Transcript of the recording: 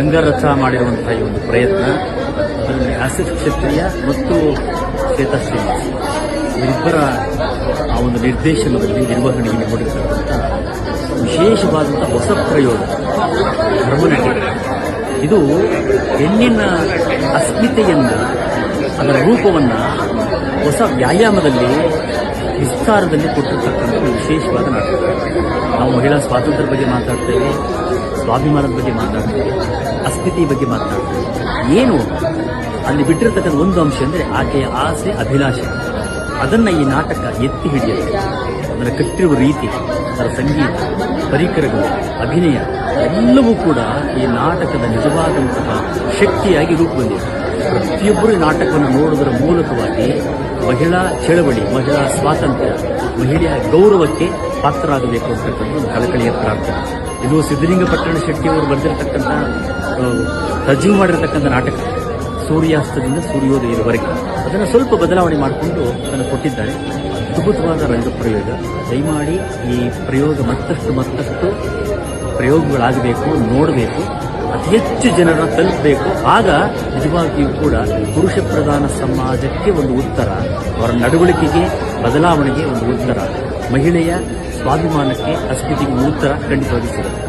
ರಂಗರಥ ಮಾಡಿರುವಂತಹ ಈ ಒಂದು ಪ್ರಯತ್ನ ಅದರಲ್ಲಿ ಆಸಿಫ್ ಕ್ಷತ್ರಿಯ ಮತ್ತು ಶ್ವೇತಾ ಶ್ರೀನಿವಾಸ್. ಇವರಿಬ್ಬರ ಆ ಒಂದು ನಿರ್ದೇಶನದಲ್ಲಿ ನಿರ್ವಹಣೆಯಲ್ಲಿ ಮೂಡಿರ್ತಕ್ಕಂಥ ವಿಶೇಷವಾದಂಥ ಹೊಸ ಪ್ರಯೋಗ ಧರ್ಮನಟಿ ಇದು ಹೆಣ್ಣಿನ ಅಸ್ಮಿತೆಯನ್ನು, ಅದರ ರೂಪವನ್ನು ಹೊಸ ವ್ಯಾಯಾಮದಲ್ಲಿ ವಿಸ್ತಾರದಲ್ಲಿ ಕೊಟ್ಟಿರ್ತಕ್ಕಂಥ ವಿಶೇಷವಾದ ನಾಟಕ. ನಾವು ಮಹಿಳಾ ಸ್ವಾತಂತ್ರ್ಯ ಬಗ್ಗೆ ಮಾತಾಡ್ತೇವೆ, ಸ್ವಾಭಿಮಾನದ ಬಗ್ಗೆ ಮಾತಾಡ್ತೇವೆ. ಅಸ್ಮಿತೆ ಬಗ್ಗೆ ಮಾತಾಡ್ತಾರೆ ಏನು? ಅಲ್ಲಿ ಬಿಟ್ಟಿರ್ತಕ್ಕಂಥ ಒಂದು ಅಂಶ ಅಂದರೆ ಆಕೆಯ ಆಸೆ, ಅಭಿಲಾಷೆ. ಅದನ್ನ ಈ ನಾಟಕ ಎತ್ತಿ ಹಿಡಿಯುತ್ತೆ. ಅದರ ಕಟ್ಟಿರುವ ರೀತಿ, ಅದರ ಸಂಗೀತ, ಪರಿಕರಗಳು, ಅಭಿನಯ, ಎಲ್ಲವೂ ಕೂಡ ಈ ನಾಟಕದ ನಿಜವಾದಂತಹ ಶಕ್ತಿಯಾಗಿ ರೂಪುಗೊಂಡಿದೆ. ಪ್ರತಿಯೊಬ್ಬರು ಈ ನಾಟಕವನ್ನು ನೋಡುವುದರ ಮೂಲಕವಾಗಿ ಮಹಿಳಾ ಚಳವಳಿ, ಮಹಿಳಾ ಸ್ವಾತಂತ್ರ್ಯ, ಮಹಿಳೆಯ ಗೌರವಕ್ಕೆ ಪಾತ್ರರಾಗಬೇಕು ಅಂತಕ್ಕಂಥ ಒಂದು ಕಳಕಳಿಯ ಪ್ರಾರ್ಥನೆ. ಇದು ಸಿದ್ದಲಿಂಗಪಟ್ಟಣ ಶೆಟ್ಟಿಯವರು ಬರೆದಿರತಕ್ಕಂಥ ರಜೀವ್ ಮಾಡಿರತಕ್ಕಂಥ ನಾಟಕ. ಸೂರ್ಯಾಸ್ತದಿಂದ ಸೂರ್ಯೋದಯದವರೆಗೆ ಅದನ್ನು ಸ್ವಲ್ಪ ಬದಲಾವಣೆ ಮಾಡಿಕೊಂಡು ಅದನ್ನು ಕೊಟ್ಟಿದ್ದಾರೆ. ಅದ್ಭುತವಾದ ರಂಗಪ್ರಯೋಗ ದಯಮಾಡಿ ಈ ಪ್ರಯೋಗ ಮತ್ತಷ್ಟು ಮತ್ತಷ್ಟು ಪ್ರಯೋಗಗಳಾಗಬೇಕು, ನೋಡಬೇಕು. ಅತಿ ಹೆಚ್ಚು ಜನರನ್ನು ತಲುಪಬೇಕು. ಆಗ ನಿಜವಾಗಿಯೂ ಕೂಡ ಪುರುಷ ಪ್ರಧಾನ ಸಮಾಜಕ್ಕೆ ಒಂದು ಉತ್ತರ, ಅವರ ನಡವಳಿಕೆಗೆ, ಬದಲಾವಣೆಗೆ ಒಂದು ಉತ್ತರ. ಮಹಿಳೆಯ ಸ್ವಾಭಿಮಾನಕ್ಕೆ ಅಸ್ಮಿತೆಗೆ ಒಂದು ಉತ್ತರ ಖಂಡಿತವಾಗಿ ಸಿಗುತ್ತೆ